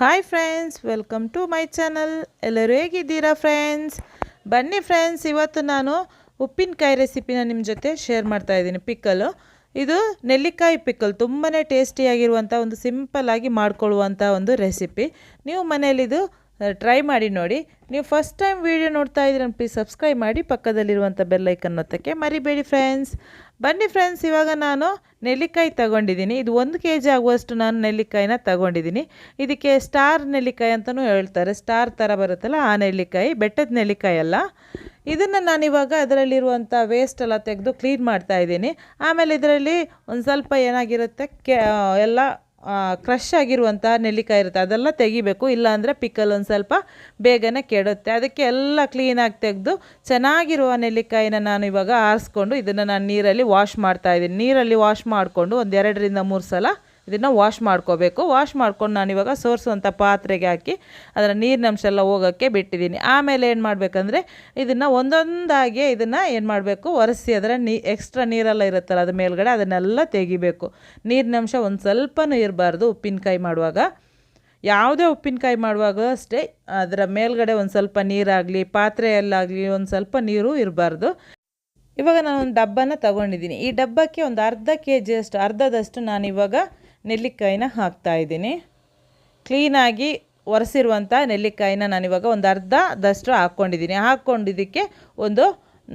Hi friends welcome to my channel ಎಲ್ಲರೂ ಹೇಗಿದ್ದೀರಾ friends ಬನ್ನಿ ಫ್ರೆಂಡ್ಸ್ ಇವತ್ತು ನಾನು ಉಪ್ಪಿನಕಾಯಿ ರೆಸಿಪಿನ ನಿಮ್ಮ ಜೊತೆ ಶೇರ್ ಮಾಡ್ತಾ ಇದ್ದೀನಿ. ಪಿಕ್ಕಲು ಇದು ನೆಲ್ಲಿಕಾಯಿ ಪಿಕ್ಕಲ್ ತುಂಬಾ ಟೇಸ್ಟಿಯಾಗಿರುವಂಥ ಒಂದು ಸಿಂಪಲ್ಲಾಗಿ ಮಾಡಿಕೊಳ್ಳುವಂಥ ಒಂದು ರೆಸಿಪಿ ನೀವು ಮನೇಲಿದು ಟ್ರೈ ಮಾಡಿ ನೋಡಿ. ನೀವು ಫಸ್ಟ್ ಟೈಮ್ ವೀಡಿಯೋ ನೋಡ್ತಾ ಇದ್ದೀರ ಪ್ಲೀಸ್ ಸಬ್ಸ್ಕ್ರೈಬ್ ಮಾಡಿ. ಪಕ್ಕದಲ್ಲಿರುವಂಥ ಬೆಲ್ಲೈಕನ್ ಒತ್ತಕ್ಕೆ ಮರಿಬೇಡಿ ಫ್ರೆಂಡ್ಸ್ ಬನ್ನಿ ಫ್ರೆಂಡ್ಸ್ ಇವಾಗ ನಾನು ನೆಲ್ಲಿಕಾಯಿ ತಗೊಂಡಿದ್ದೀನಿ. ಇದು ಒಂದು ಕೆ ಜಿ ಆಗುವಷ್ಟು ನಾನು ನೆಲ್ಲಿಕಾಯಿನ ತಗೊಂಡಿದ್ದೀನಿ. ಇದಕ್ಕೆ ಸ್ಟಾರ್ ನೆಲ್ಲಿಕಾಯಿ ಅಂತಲೂ ಹೇಳ್ತಾರೆ. ಸ್ಟಾರ್ ಥರ ಬರುತ್ತಲ್ಲ, ಆ ನೆಲ್ಲಿಕಾಯಿ, ಬೆಟ್ಟದ ನೆಲ್ಲಿಕಾಯಿ ಅಲ್ಲ. ಇದನ್ನು ನಾನಿವಾಗ ಅದರಲ್ಲಿರುವಂಥ ವೇಸ್ಟ್ ಎಲ್ಲ ತೆಗೆದು ಕ್ಲೀನ್ ಮಾಡ್ತಾ ಇದ್ದೀನಿ. ಆಮೇಲೆ ಇದರಲ್ಲಿ ಒಂದು ಸ್ವಲ್ಪ ಏನಾಗಿರುತ್ತೆ, ಕೆ ಎಲ್ಲ ಕ್ರಷ್ ಆಗಿರುವಂಥ ನೆಲ್ಲಿಕಾಯಿ ಇರುತ್ತೆ. ಅದೆಲ್ಲ ತೆಗಿಬೇಕು. ಇಲ್ಲಾಂದರೆ ಪಿಕಲ್ ಒಂದು ಸ್ವಲ್ಪ ಬೇಗನೆ ಕೆಡುತ್ತೆ. ಅದಕ್ಕೆ ಎಲ್ಲ ಕ್ಲೀನಾಗಿ ತೆಗೆದು ಚೆನ್ನಾಗಿರುವ ನೆಲ್ಲಿಕಾಯಿನ ನಾನು ಇವಾಗ ಆರಿಸ್ಕೊಂಡು ಇದನ್ನು ನಾನು ನೀರಲ್ಲಿ ವಾಶ್ ಮಾಡ್ತಾ ಇದ್ದೀನಿ. ನೀರಲ್ಲಿ ವಾಶ್ ಮಾಡಿಕೊಂಡು ಒಂದು ಎರಡರಿಂದ ಮೂರು ಸಲ ಇದನ್ನು ವಾಶ್ ಮಾಡ್ಕೋಬೇಕು. ವಾಶ್ ಮಾಡ್ಕೊಂಡು ನಾನಿವಾಗ ಸೋರಿಸುವಂಥ ಪಾತ್ರೆಗೆ ಹಾಕಿ ಅದರ ನೀರಿನಂಶ ಎಲ್ಲ ಹೋಗೋಕ್ಕೆ ಬಿಟ್ಟಿದ್ದೀನಿ. ಆಮೇಲೆ ಏನು ಮಾಡಬೇಕಂದ್ರೆ ಇದನ್ನು ಒಂದೊಂದಾಗಿ ಇದನ್ನು ಏನು ಮಾಡಬೇಕು? ಒರೆಸಿ ಅದರ ನೀ ಎಕ್ಸ್ಟ್ರಾ ನೀರೆಲ್ಲ ಇರುತ್ತಲ್ಲ ಅದ್ರ ಮೇಲ್ಗಡೆ ಅದನ್ನೆಲ್ಲ ತೆಗಿಬೇಕು. ನೀರಿನಂಶ ಒಂದು ಸ್ವಲ್ಪನೂ ಇರಬಾರ್ದು ಉಪ್ಪಿನಕಾಯಿ ಮಾಡುವಾಗ. ಯಾವುದೇ ಉಪ್ಪಿನಕಾಯಿ ಮಾಡುವಾಗ ಅಷ್ಟೇ, ಅದರ ಮೇಲ್ಗಡೆ ಒಂದು ಸ್ವಲ್ಪ ನೀರಾಗಲಿ, ಪಾತ್ರೆಯಲ್ಲಾಗಲಿ ಒಂದು ಸ್ವಲ್ಪ ನೀರು ಇರಬಾರ್ದು. ಇವಾಗ ನಾನು ಒಂದು ಡಬ್ಬನ ತಗೊಂಡಿದ್ದೀನಿ. ಈ ಡಬ್ಬಕ್ಕೆ ಒಂದು ಅರ್ಧ ಕೆ ಜಿಯಷ್ಟು ಅರ್ಧದಷ್ಟು ನಾನಿವಾಗ ನೆಲ್ಲಿಕಾಯಿನ ಹಾಕ್ತಾ ಇದ್ದೀನಿ. ಕ್ಲೀನಾಗಿ ಒರೆಸಿರುವಂಥ ನೆಲ್ಲಿಕಾಯಿನ ನಾನಿವಾಗ ಒಂದು ಅರ್ಧದಷ್ಟು ಹಾಕ್ಕೊಂಡಿದ್ದೀನಿ. ಹಾಕ್ಕೊಂಡಿದ್ದಕ್ಕೆ ಒಂದು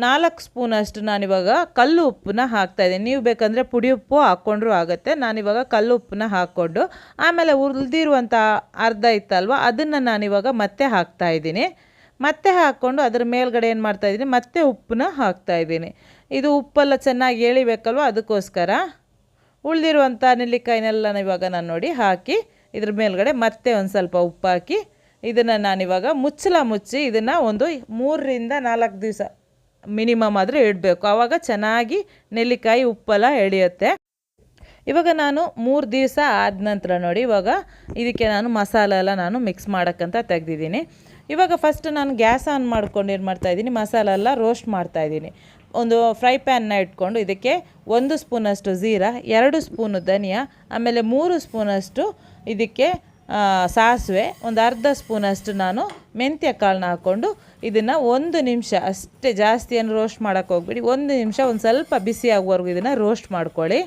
ನಾಲ್ಕು ಸ್ಪೂನಷ್ಟು ನಾನಿವಾಗ ಕಲ್ಲು ಉಪ್ಪನ್ನ ಹಾಕ್ತಾಯಿದ್ದೀನಿ ನೀವು ಬೇಕಂದರೆ ಪುಡಿ ಉಪ್ಪು ಹಾಕ್ಕೊಂಡ್ರೂ ಆಗುತ್ತೆ. ನಾನಿವಾಗ ಕಲ್ಲು ಉಪ್ಪನ್ನ ಹಾಕ್ಕೊಂಡು ಆಮೇಲೆ ಉಳಿದಿರುವಂಥ ಅರ್ಧ ಇತ್ತಲ್ವ, ಅದನ್ನು ನಾನಿವಾಗ ಮತ್ತೆ ಹಾಕ್ತಾಯಿದ್ದೀನಿ ಮತ್ತೆ ಹಾಕ್ಕೊಂಡು ಅದ್ರ ಮೇಲ್ಗಡೆ ಏನು ಮಾಡ್ತಾಯಿದ್ದೀನಿ ಮತ್ತೆ ಉಪ್ಪನ್ನ ಹಾಕ್ತಾಯಿದ್ದೀನಿ ಇದು ಉಪ್ಪೆಲ್ಲ ಚೆನ್ನಾಗಿ ಎಳಿಬೇಕಲ್ವ, ಅದಕ್ಕೋಸ್ಕರ. ಉಳಿದಿರುವಂಥ ನೆಲ್ಲಿಕಾಯಿನೆಲ್ಲ ಇವಾಗ ನಾನು ನೋಡಿ ಹಾಕಿ, ಇದ್ರ ಮೇಲ್ಗಡೆ ಮತ್ತೆ ಒಂದು ಸ್ವಲ್ಪ ಉಪ್ಪು ಹಾಕಿ ಇದನ್ನು ನಾನಿವಾಗ ಮುಚ್ಚಲ ಮುಚ್ಚಿ ಇದನ್ನು ಒಂದು ಮೂರರಿಂದ ನಾಲ್ಕು ದಿವಸ ಮಿನಿಮಮ್ ಆದರೆ ಇಡಬೇಕು. ಆವಾಗ ಚೆನ್ನಾಗಿ ನೆಲ್ಲಿಕಾಯಿ ಉಪ್ಪೆಲ್ಲ ಎಳೆಯುತ್ತೆ. ಇವಾಗ ನಾನು ಮೂರು ದಿವಸ ಆದ ನಂತರ ನೋಡಿ ಇವಾಗ ಇದಕ್ಕೆ ನಾನು ಮಸಾಲೆ ಎಲ್ಲ ನಾನು ಮಿಕ್ಸ್ ಮಾಡೋಕ್ಕಂತ ತೆಗ್ದಿದ್ದೀನಿ. ಇವಾಗ ಫಸ್ಟ್ ನಾನು ಗ್ಯಾಸ್ ಆನ್ ಮಾಡ್ಕೊಂಡು ಏನು ಮಾಡ್ತಾಯಿದ್ದೀನಿ ಮಸಾಲೆ ಎಲ್ಲ ರೋಸ್ಟ್ ಮಾಡ್ತಾಯಿದ್ದೀನಿ ಒಂದು ಫ್ರೈ ಪ್ಯಾನ್ನ ಇಟ್ಕೊಂಡು ಇದಕ್ಕೆ ಒಂದು ಸ್ಪೂನಷ್ಟು ಜೀರಾ, ಎರಡು ಸ್ಪೂನು ಧನಿಯಾ, ಆಮೇಲೆ ಮೂರು ಸ್ಪೂನಷ್ಟು ಇದಕ್ಕೆ ಸಾಸಿವೆ, ಒಂದು ಅರ್ಧ ಸ್ಪೂನಷ್ಟು ನಾನು ಮೆಂತ್ಯ ಕಾಳನ್ನ ಹಾಕ್ಕೊಂಡು ಇದನ್ನು ಒಂದು ನಿಮಿಷ ಅಷ್ಟೇ ಜಾಸ್ತಿ ಏನು ರೋಸ್ಟ್ ಮಾಡೋಕ್ಕೆ ಹೋಗ್ಬಿಡಿ. ಒಂದು ನಿಮಿಷ ಒಂದು ಸ್ವಲ್ಪ ಬಿಸಿ ಆಗುವವರೆಗೂ ಇದನ್ನು ರೋಸ್ಟ್ ಮಾಡ್ಕೊಳ್ಳಿ.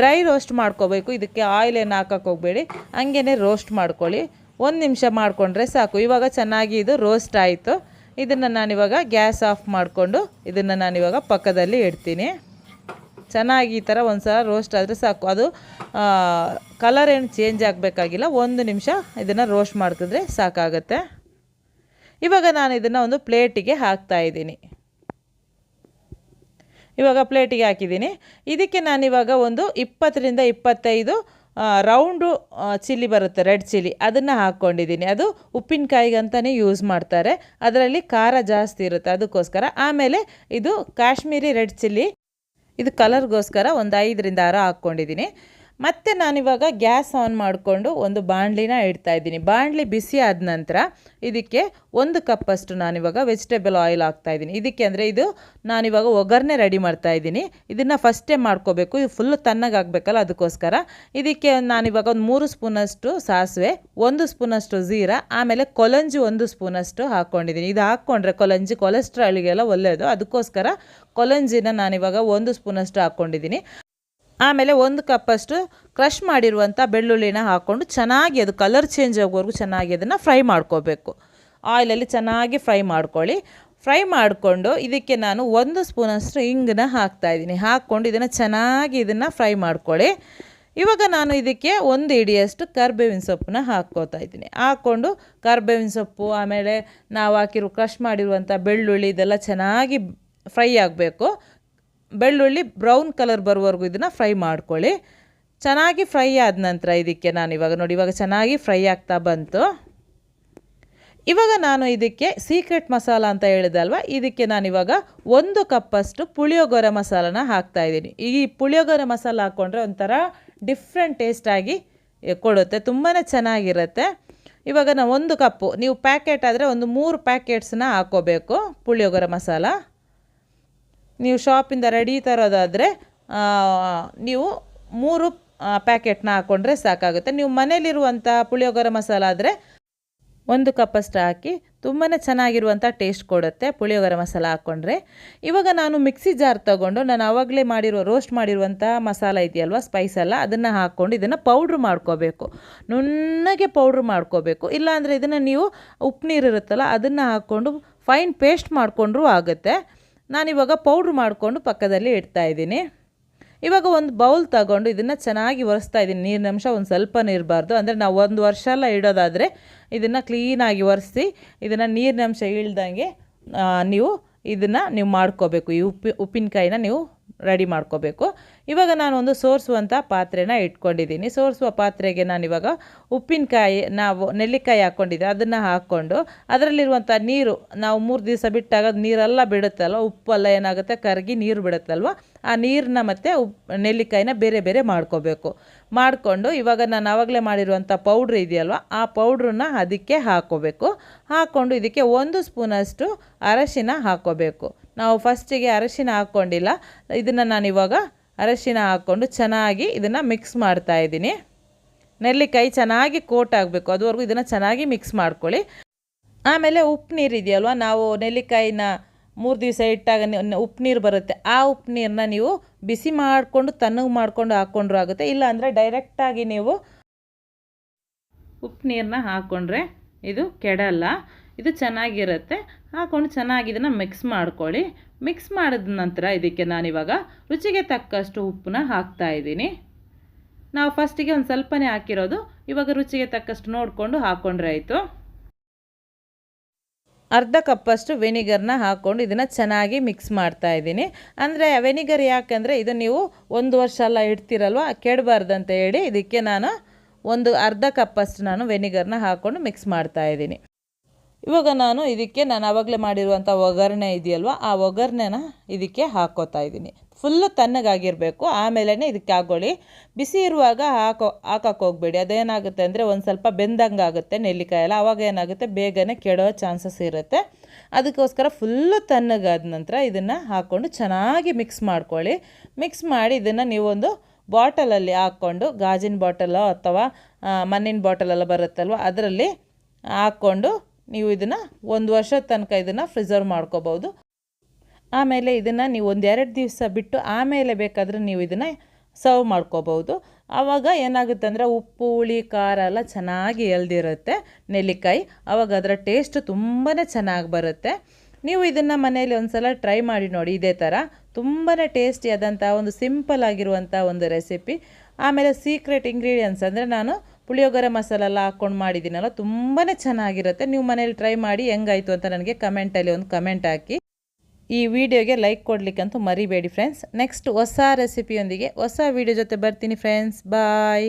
ಡ್ರೈ ರೋಸ್ಟ್ ಮಾಡ್ಕೋಬೇಕು. ಇದಕ್ಕೆ ಆಯಿಲ್ ಏನು ಹಾಕೋಕ್ಕೆ ಹೋಗಬೇಡಿ. ಹಂಗೇ ರೋಸ್ಟ್ ಮಾಡ್ಕೊಳ್ಳಿ. ಒಂದು ನಿಮಿಷ ಮಾಡಿಕೊಂಡ್ರೆ ಸಾಕು. ಇವಾಗ ಚೆನ್ನಾಗಿ ಇದು ರೋಸ್ಟ್ ಆಯಿತು. ಇದನ್ನು ನಾನಿವಾಗ ಗ್ಯಾಸ್ ಆಫ್ ಮಾಡಿಕೊಂಡು ಇದನ್ನು ನಾನಿವಾಗ ಪಕ್ಕದಲ್ಲಿ ಇಡ್ತೀನಿ. ಚೆನ್ನಾಗಿ ಈ ಥರ ಒಂದು ಸಲ ರೋಸ್ಟ್ ಆದರೆ ಸಾಕು. ಅದು ಕಲರ್ ಏನು ಚೇಂಜ್ ಆಗಬೇಕಾಗಿಲ್ಲ, ಒಂದು ನಿಮಿಷ ಇದನ್ನು ರೋಸ್ಟ್ ಮಾಡ್ತಿದ್ರೆ ಸಾಕಾಗತ್ತೆ. ಇವಾಗ ನಾನು ಇದನ್ನು ಒಂದು ಪ್ಲೇಟಿಗೆ ಹಾಕ್ತಾಯಿದ್ದೀನಿ ಇವಾಗ ಪ್ಲೇಟಿಗೆ ಹಾಕಿದ್ದೀನಿ. ಇದಕ್ಕೆ ನಾನಿವಾಗ ಒಂದು ಇಪ್ಪತ್ತರಿಂದ ಇಪ್ಪತ್ತೈದು ರೌಂಡು ಚಿಲ್ಲಿ ಬರುತ್ತೆ, ರೆಡ್ ಚಿಲ್ಲಿ. ಅದನ್ನು ಹಾಕ್ಕೊಂಡಿದ್ದೀನಿ. ಅದು ಉಪ್ಪಿನಕಾಯಿಗಂತಲೇ ಯೂಸ್ ಮಾಡ್ತಾರೆ. ಅದರಲ್ಲಿ ಖಾರ ಜಾಸ್ತಿ ಇರುತ್ತೆ ಅದಕ್ಕೋಸ್ಕರ. ಆಮೇಲೆ ಇದು ಕಾಶ್ಮೀರಿ ರೆಡ್ ಚಿಲ್ಲಿ. ಇದು ಕಲರ್ಗೋಸ್ಕರ ಒಂದು ಐದರಿಂದ ಆರು ಹಾಕ್ಕೊಂಡಿದ್ದೀನಿ. ಮತ್ತು ನಾನಿವಾಗ ಗ್ಯಾಸ್ ಆನ್ ಮಾಡಿಕೊಂಡು ಒಂದು ಬಾಣಲಿನ ಇಡ್ತಾ ಇದ್ದೀನಿ. ಬಾಣಲಿ ಬಿಸಿ ಆದ ನಂತರ ಇದಕ್ಕೆ ಒಂದು ಕಪ್ಪಷ್ಟು ನಾನಿವಾಗ ವೆಜಿಟೇಬಲ್ ಆಯಿಲ್ ಹಾಕ್ತಾಯಿದ್ದೀನಿ ಇದಕ್ಕೆ ಅಂದರೆ ಇದು ನಾನಿವಾಗ ಒಗ್ಗರಣೆ ರೆಡಿ ಮಾಡ್ತಾ ಇದ್ದೀನಿ. ಇದನ್ನು ಫಸ್ಟೇ ಮಾಡ್ಕೋಬೇಕು. ಇದು ಫುಲ್ ತಣ್ಣಗಾಗಬೇಕಲ್ಲ ಅದಕ್ಕೋಸ್ಕರ. ಇದಕ್ಕೆ ನಾನಿವಾಗ ಒಂದು ಮೂರು ಸ್ಪೂನಷ್ಟು ಸಾಸಿವೆ, ಒಂದು ಸ್ಪೂನಷ್ಟು ಜೀರಾ, ಆಮೇಲೆ ಕೊಲಂಜಿ ಒಂದು ಸ್ಪೂನಷ್ಟು ಹಾಕ್ಕೊಂಡಿದ್ದೀನಿ ಇದು ಹಾಕ್ಕೊಂಡ್ರೆ ಕೊಲಂಜಿ ಕೊಲೆಸ್ಟ್ರಾಲ್ಗೆಲ್ಲ ಒಳ್ಳೆಯದು ಅದಕ್ಕೋಸ್ಕರ ಕೊಲಂಜಿನ ನಾನಿವಾಗ ಒಂದು ಸ್ಪೂನಷ್ಟು ಹಾಕ್ಕೊಂಡಿದ್ದೀನಿ ಆಮೇಲೆ ಒಂದು ಕಪ್ಪಷ್ಟು ಕ್ರಷ್ ಮಾಡಿರುವಂಥ ಬೆಳ್ಳುಳ್ಳಿನ ಹಾಕ್ಕೊಂಡು ಚೆನ್ನಾಗಿ ಅದು ಕಲರ್ ಚೇಂಜ್ ಆಗೋವರೆಗೂ ಚೆನ್ನಾಗಿ ಅದನ್ನು ಫ್ರೈ ಮಾಡ್ಕೋಬೇಕು. ಆಯಿಲಲ್ಲಿ ಚೆನ್ನಾಗಿ ಫ್ರೈ ಮಾಡ್ಕೊಳ್ಳಿ. ಫ್ರೈ ಮಾಡಿಕೊಂಡು ಇದಕ್ಕೆ ನಾನು ಒಂದು ಸ್ಪೂನಷ್ಟು ಹಿಂಗನ್ನ ಹಾಕ್ತಾಯಿದ್ದೀನಿ ಹಾಕ್ಕೊಂಡು ಇದನ್ನು ಚೆನ್ನಾಗಿ ಇದನ್ನು ಫ್ರೈ ಮಾಡ್ಕೊಳ್ಳಿ. ಇವಾಗ ನಾನು ಇದಕ್ಕೆ ಒಂದು ಇಡಿಯಷ್ಟು ಕರ್ಬೇವಿನ ಸೊಪ್ಪನ್ನ ಹಾಕ್ಕೋತಾ ಇದ್ದೀನಿ. ಹಾಕ್ಕೊಂಡು ಕರ್ಬೇವಿನ ಸೊಪ್ಪು, ಆಮೇಲೆ ನಾವು ಹಾಕಿರೋ ಕ್ರಷ್ ಮಾಡಿರುವಂಥ ಬೆಳ್ಳುಳ್ಳಿ ಇದೆಲ್ಲ ಚೆನ್ನಾಗಿ ಫ್ರೈ ಆಗಬೇಕು. ಬೆಳ್ಳುಳ್ಳಿ ಬ್ರೌನ್ ಕಲರ್ ಬರುವವರೆಗೂ ಇದನ್ನು ಫ್ರೈ ಮಾಡ್ಕೊಳ್ಳಿ. ಚೆನ್ನಾಗಿ ಫ್ರೈ ಆದ ನಂತರ ಇದಕ್ಕೆ ನಾನು ಇವಾಗ ನೋಡಿ, ಇವಾಗ ಚೆನ್ನಾಗಿ ಫ್ರೈ ಆಗ್ತಾ ಬಂತು. ಇವಾಗ ನಾನು ಇದಕ್ಕೆ ಸೀಕ್ರೆಟ್ ಮಸಾಲ ಅಂತ ಹೇಳಿದಲ್ವ ಇದಕ್ಕೆ ನಾನು ಇವಾಗ ಒಂದು ಕಪ್ಪಷ್ಟು ಪುಳಿಯೋಗರೆ ಮಸಾಲನ ಹಾಕ್ತಾಯಿದ್ದೀನಿ ಈ ಪುಳಿಯೋಗರೆ ಮಸಾಲ ಹಾಕ್ಕೊಂಡ್ರೆ ಒಂಥರ ಡಿಫ್ರೆಂಟ್ ಟೇಸ್ಟಾಗಿ ಕೊಡುತ್ತೆ ತುಂಬಾ ಚೆನ್ನಾಗಿರುತ್ತೆ. ಇವಾಗ ನಾವು ಒಂದು ಕಪ್ಪು, ನೀವು ಪ್ಯಾಕೆಟ್ ಆದರೆ ಒಂದು ಮೂರು ಪ್ಯಾಕೆಟ್ಸನ್ನ ಹಾಕೋಬೇಕು ಪುಳಿಯೋಗರೆ ಮಸಾಲ. ನೀವು ಶಾಪಿಂದ ರೆಡಿ ತರೋದಾದರೆ ನೀವು ಮೂರು ಪ್ಯಾಕೆಟ್ನ ಹಾಕ್ಕೊಂಡ್ರೆ ಸಾಕಾಗುತ್ತೆ. ನೀವು ಮನೇಲಿರುವಂಥ ಪುಳಿಯೋಗರೆ ಮಸಾಲ ಆದರೆ ಒಂದು ಕಪ್ಪಷ್ಟು ಹಾಕಿ ತುಂಬಾ ಚೆನ್ನಾಗಿರುವಂಥ ಟೇಸ್ಟ್ ಕೊಡುತ್ತೆ ಪುಳಿಯೋಗರೆ ಮಸಾಲ ಹಾಕ್ಕೊಂಡ್ರೆ ಇವಾಗ ನಾನು ಮಿಕ್ಸಿ ಜಾರ್ ತೊಗೊಂಡು ನಾನು ಆವಾಗಲೇ ಮಾಡಿರೋ, ರೋಸ್ಟ್ ಮಾಡಿರುವಂಥ ಮಸಾಲ ಇದೆಯಲ್ವ ಸ್ಪೈಸೆಲ್ಲ ಅದನ್ನು ಹಾಕ್ಕೊಂಡು ಇದನ್ನು ಪೌಡ್ರ್ ಮಾಡ್ಕೋಬೇಕು. ನುಣ್ಣಗೆ ಪೌಡ್ರ್ ಮಾಡ್ಕೋಬೇಕು. ಇಲ್ಲಾಂದರೆ ಇದನ್ನು ನೀವು ಉಪ್ಪು ನೀರು ಇರುತ್ತಲ್ಲ, ಅದನ್ನು ಹಾಕ್ಕೊಂಡು ಫೈನ್ ಪೇಸ್ಟ್ ಮಾಡಿಕೊಂಡ್ರೂ ಆಗುತ್ತೆ. ನಾನಿವಾಗ ಪೌಡ್ರ್ ಮಾಡಿಕೊಂಡು ಪಕ್ಕದಲ್ಲಿ ಇಡ್ತಾ ಇದ್ದೀನಿ. ಇವಾಗ ಒಂದು ಬೌಲ್ ತಗೊಂಡು ಇದನ್ನು ಚೆನ್ನಾಗಿ ಒರೆಸ್ತಾ ಇದ್ದೀನಿ. ನೀರಿನ ಅಂಶ ಒಂದು ಸ್ವಲ್ಪ ಇರಬಾರ್ದು. ಅಂದರೆ ನಾವು ಒಂದು ವರ್ಷ ಎಲ್ಲ ಇಡೋದಾದರೆ ಇದನ್ನು ಕ್ಲೀನಾಗಿ ಒರೆಸಿ, ಇದನ್ನು ನೀರಿನ ಅಂಶ ಇಳ್ದಂಗೆ ನೀವು ಇದನ್ನು ನೀವು ಮಾಡ್ಕೋಬೇಕು. ಈ ಉಪ್ಪಿ, ಉಪ್ಪಿನಕಾಯಿನ ನೀವು ರೆಡಿ ಮಾಡ್ಕೋಬೇಕು. ಇವಾಗ ನಾನು ಒಂದು ಸೋರಿಸುವಂಥ ಪಾತ್ರೆನ ಇಟ್ಕೊಂಡಿದ್ದೀನಿ. ಸೋರಿಸುವ ಪಾತ್ರೆಗೆ ನಾನಿವಾಗ ಉಪ್ಪಿನಕಾಯಿ, ನಾವು ನೆಲ್ಲಿಕಾಯಿ ಹಾಕ್ಕೊಂಡಿದ್ದೆ ಅದನ್ನು ಹಾಕ್ಕೊಂಡು ಅದರಲ್ಲಿರುವಂಥ ನೀರು, ನಾವು ಮೂರು ದಿವಸ ಬಿಟ್ಟಾಗ ನೀರೆಲ್ಲ ಬಿಡುತ್ತಲ್ವ? ಉಪ್ಪೆಲ್ಲ ಏನಾಗುತ್ತೆ? ಕರಗಿ ನೀರು ಬಿಡುತ್ತಲ್ವ? ಆ ನೀರನ್ನ ಮತ್ತು ಉಪ್ ನೆಲ್ಲಿಕಾಯಿನ ಬೇರೆ ಬೇರೆ ಮಾಡ್ಕೋಬೇಕು. ಮಾಡಿಕೊಂಡು ಇವಾಗ ನಾನು ಆವಾಗಲೇ ಮಾಡಿರುವಂಥ ಪೌಡ್ರ್ ಇದೆಯಲ್ವ, ಆ ಪೌಡ್ರನ್ನ ಅದಕ್ಕೆ ಹಾಕ್ಕೋಬೇಕು ಹಾಕ್ಕೊಂಡು ಇದಕ್ಕೆ ಒಂದು ಸ್ಪೂನಷ್ಟು ಅರಶಿನ ಹಾಕ್ಕೋಬೇಕು ನಾವು ಫಸ್ಟಿಗೆ ಅರಶಿನ ಹಾಕ್ಕೊಂಡಿಲ್ಲ, ಇದನ್ನು ಇವಾಗ ಅರಶಿನ ಹಾಕ್ಕೊಂಡು ಚೆನ್ನಾಗಿ ಇದನ್ನು ಮಿಕ್ಸ್ ಮಾಡ್ತಾ ಇದ್ದೀನಿ. ನೆಲ್ಲಿಕಾಯಿ ಚೆನ್ನಾಗಿ ಕೋಟ್ ಆಗಬೇಕು, ಅದುವರೆಗೂ ಇದನ್ನು ಚೆನ್ನಾಗಿ ಮಿಕ್ಸ್ ಮಾಡ್ಕೊಳ್ಳಿ. ಆಮೇಲೆ ಉಪ್ಪು ನೀರು ಇದೆಯಲ್ವ, ನಾವು ನೆಲ್ಲಿಕಾಯಿನ ಮೂರು ದಿವಸ ಇಟ್ಟಾಗ ಉಪ್ಪು ನೀರು ಬರುತ್ತೆ. ಆ ಉಪ್ಪು ನೀರನ್ನ ನೀವು ಬಿಸಿ ಮಾಡಿಕೊಂಡು ತಣ್ಣಗೆ ಮಾಡಿಕೊಂಡು ಹಾಕ್ಕೊಂಡ್ರೂ ಆಗುತ್ತೆ. ಇಲ್ಲ ಅಂದರೆ ಡೈರೆಕ್ಟಾಗಿ ನೀವು ಉಪ್ಪು ನೀರನ್ನ ಹಾಕ್ಕೊಂಡ್ರೆ ಇದು ಕೆಡಲ್ಲ. ಇದು ಚೆನ್ನಾಗಿರುತ್ತೆ. ಹಾಕ್ಕೊಂಡು ಚೆನ್ನಾಗಿ ಇದನ್ನು ಮಿಕ್ಸ್ ಮಾಡ್ಕೊಳ್ಳಿ. ಮಿಕ್ಸ್ ಮಾಡಿದ ನಂತರ ಇದಕ್ಕೆ ನಾನಿವಾಗ ರುಚಿಗೆ ತಕ್ಕಷ್ಟು ಉಪ್ಪನ್ನ ಹಾಕ್ತಾ ಇದ್ದೀನಿ. ನಾವು ಫಸ್ಟಿಗೆ ಒಂದು ಸ್ವಲ್ಪನೇ ಹಾಕಿರೋದು. ಇವಾಗ ರುಚಿಗೆ ತಕ್ಕಷ್ಟು ನೋಡಿಕೊಂಡು ಹಾಕ್ಕೊಂಡ್ರೆ ಆಯಿತು. ಅರ್ಧ ಕಪ್ಪಷ್ಟು ವೆನಿಗರ್ನ ಹಾಕ್ಕೊಂಡು ಇದನ್ನು ಚೆನ್ನಾಗಿ ಮಿಕ್ಸ್ ಮಾಡ್ತಾ ಇದ್ದೀನಿ. ಅಂದರೆ ವೆನಿಗರ್ ಯಾಕಂದರೆ ಇದು ನೀವು ಒಂದು ವರ್ಷ ಎಲ್ಲ ಇಡ್ತೀರಲ್ವ? ಕೆಡಬಾರ್ದಂತ ಹೇಳಿ ಇದಕ್ಕೆ ನಾನು ಒಂದು ಅರ್ಧ ಕಪ್ಪಷ್ಟು ನಾನು ವೆನಿಗರ್ನ ಹಾಕ್ಕೊಂಡು ಮಿಕ್ಸ್ ಮಾಡ್ತಾ ಇದ್ದೀನಿ. ಇವಾಗ ನಾನು ಇದಕ್ಕೆ, ನಾನು ಆವಾಗಲೇ ಮಾಡಿರುವಂಥ ಒಗ್ಗರಣೆ ಇದೆಯಲ್ವ? ಆ ಒಗ್ಗರಣೆನ ಇದಕ್ಕೆ ಹಾಕೋತಾ ಇದ್ದೀನಿ. ಫುಲ್ಲು ತಣ್ಣಗಾಗಿರಬೇಕು. ಆಮೇಲೆ ಇದಕ್ಕೆ ಹಾಕೊಳ್ಳಿ ಬಿಸಿ ಇರುವಾಗ ಹಾಕೋ, ಹಾಕಕ್ಕೆ ಹೋಗ್ಬೇಡಿ. ಅದೇನಾಗುತ್ತೆ ಅಂದರೆ ಒಂದು ಸ್ವಲ್ಪ ಬೆಂದಂಗೆ ಆಗುತ್ತೆ ನೆಲ್ಲಿಕಾಯಿ ಎಲ್ಲ ಆವಾಗ ಏನಾಗುತ್ತೆ? ಬೇಗನೆ ಕೆಡೋ ಚಾನ್ಸಸ್ ಇರುತ್ತೆ. ಅದಕ್ಕೋಸ್ಕರ ಫುಲ್ಲು ತಣ್ಣಗಾದ ನಂತರ ಇದನ್ನು ಹಾಕ್ಕೊಂಡು ಚೆನ್ನಾಗಿ ಮಿಕ್ಸ್ ಮಾಡ್ಕೊಳ್ಳಿ. ಮಿಕ್ಸ್ ಮಾಡಿ ಇದನ್ನು ನೀವೊಂದು ಬಾಟಲಲ್ಲಿ ಹಾಕ್ಕೊಂಡು, ಗಾಜಿನ ಬಾಟಲೋ ಅಥವಾ ಮಣ್ಣಿನ ಬಾಟಲೆಲ್ಲ ಬರುತ್ತಲ್ವ, ಅದರಲ್ಲಿ ಹಾಕ್ಕೊಂಡು ನೀವು ಇದನ್ನು ಒಂದು ವರ್ಷದ ತನಕ ಇದನ್ನು ಪ್ರಿಸರ್ವ್ ಮಾಡ್ಕೋಬೋದು. ಆಮೇಲೆ ಇದನ್ನು ನೀವು ಒಂದೆರಡು ದಿವಸ ಬಿಟ್ಟು ಆಮೇಲೆ ಬೇಕಾದರೆ ನೀವು ಇದನ್ನು ಸರ್ವ್ ಮಾಡ್ಕೋಬೋದು ಆವಾಗ ಏನಾಗುತ್ತೆ ಅಂದರೆ ಉಪ್ಪು, ಹುಳಿ, ಖಾರ ಎಲ್ಲ ಚೆನ್ನಾಗಿ ಎಳ್ದಿರುತ್ತೆ ನೆಲ್ಲಿಕಾಯಿ. ಆವಾಗ ಅದರ ಟೇಸ್ಟ್ ತುಂಬಾ ಚೆನ್ನಾಗಿ ಬರುತ್ತೆ. ನೀವು ಇದನ್ನು ಮನೆಯಲ್ಲಿ ಒಂದು ಸಲ ಟ್ರೈ ಮಾಡಿ ನೋಡಿ, ಇದೇ ಥರ ತುಂಬಾ ಟೇಸ್ಟಿಯಾದಂಥ ಒಂದು ಸಿಂಪಲ್ ಆಗಿರುವಂಥ ಒಂದು ರೆಸಿಪಿ ಆಮೇಲೆ ಸೀಕ್ರೆಟ್ ಇಂಗ್ರೀಡಿಯೆಂಟ್ಸ್ ಅಂದರೆ ನಾನು ಪುಳಿಯೋಗರೆ ಮಸಾಲ ಎಲ್ಲ ಹಾಕ್ಕೊಂಡು ಮಾಡಿದ್ದೀನಲ್ಲ ತುಂಬಾ ಚೆನ್ನಾಗಿರುತ್ತೆ. ನೀವು ಮನೇಲಿ ಟ್ರೈ ಮಾಡಿ ಹೆಂಗಾಯಿತು ಅಂತ ನನಗೆ ಕಮೆಂಟಲ್ಲಿ ಒಂದು ಕಮೆಂಟ್ ಹಾಕಿ. ಈ ವಿಡಿಯೋಗೆ ಲೈಕ್ ಕೊಡಲಿಕ್ಕಂತೂ ಮರಿಬೇಡಿ ಫ್ರೆಂಡ್ಸ್ ನೆಕ್ಸ್ಟ್ ಹೊಸ ರೆಸಿಪಿಯೊಂದಿಗೆ ಹೊಸ ವಿಡಿಯೋ ಜೊತೆ ಬರ್ತೀನಿ ಫ್ರೆಂಡ್ಸ್ ಬಾಯ್